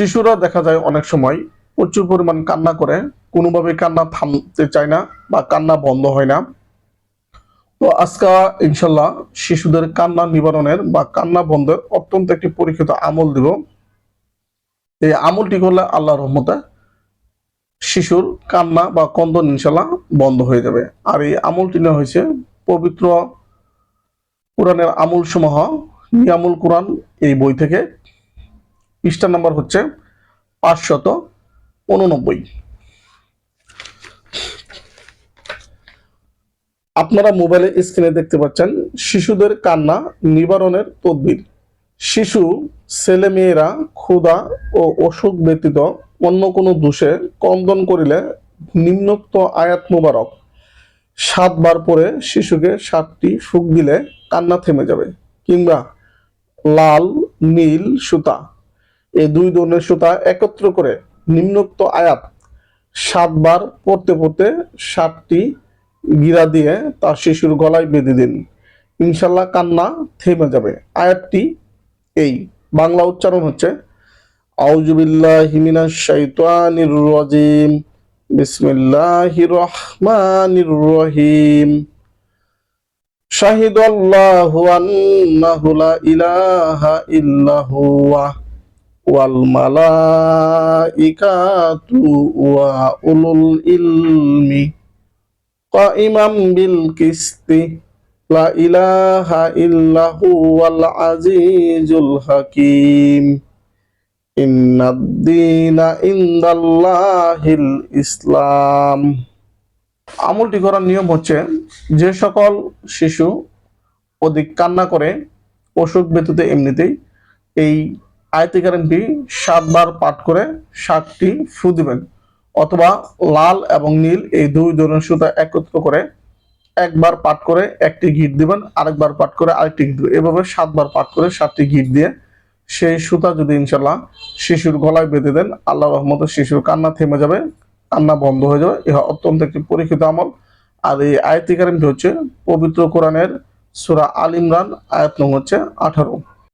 শিশুরা দেখা যায় অনেক সময় প্রচুর পরিমাণ কান্না করে, কোনোভাবে কান্না থামতে চায় না বা কান্না বন্ধ হয় না। তো আজকে ইনশাল্লাহ শিশুদের কান্না নিবারণের বা কান্না বন্ধের অত্যন্ত একটি পরীক্ষিত আমল দিব। এই আমলটি করলে আল্লাহ রহমতে শিশুর কান্না বা কন্দন ইনশাল্লাহ বন্ধ হয়ে যাবে। আর এই আমলটি নেওয়া হয়েছে পবিত্র কোরআনের আমল সমূহ নিয়ামুল কোরআন এই বই থেকে। পৃষ্ঠা নাম্বার হচ্ছে পাঁচশত উননব্বই। আপনারা মোবাইলে স্ক্রিনে দেখতে পাচ্ছেন শিশুদের কান্না, নিবারণের তদবির। শিশু ছেলেমেয়েরা ক্ষুধা ও অসুখ ব্যতীত অন্য কোনো দোষে কন্দন করিলে নিম্নোক্ত আয়াত মুবারক। সাতবার পরে শিশুকে সাতটি সুখ দিলে কান্না থেমে যাবে। কিংবা লাল, নীল সুতা। এই দুই ধরনের সুতা একত্র করে নিম্নোক্ত আয়াত সাতবার পড়তে পড়তে সাতটি গিরা দিয়ে তার শিশুর গলায় বেঁধে দিন। ইনশাল্লাহ কান্না থেমে যাবে। আয়াতটি এই। বাংলা উচ্চারণ হচ্ছে রহিম। শাহিদাল্লাহু লা ইলাহা ইল্লা মালাইকাতু ওয়া উলুল ইলমি কাইমাম বিল কিসতি লা ইলাহা ইল্লা হুয়াল আজিজুল হাকিম। ইন্নাদ্দীনা ইনদাল্লাহিল ইসলাম। আমলটি করার নিয়ম হচ্ছে যে সকল শিশু অধিক কান্না করে অসুখ ব্যতীত এমনিতেই এই আয়তিকারণটি সাতবার পাঠ করে সাতটি ফু দিবেন, অথবা লাল এবং নীল এই দুই ধরনের সুতা একত্র করে একবার পাঠ করে একটি গিট দিবেন, আরেকবার পাঠ করে আরেকটি গিট দিবেন। এভাবে সাতবার পাঠ করে সাতটি গিট দিয়ে সেই সুতা যদি ইনশাল্লাহ শিশুর গলায় বেঁধে দেন আল্লাহ রহমতে শিশুর কান্না থেমে যাবে, কান্না বন্ধ হয়ে যাবে। ইহা অত্যন্ত একটি পরীক্ষিত আমল। আর এই আয়াতি কারিমটি হচ্ছে পবিত্র কোরআনের সুরা আল ইমরান, আয়াত হচ্ছে আঠারো।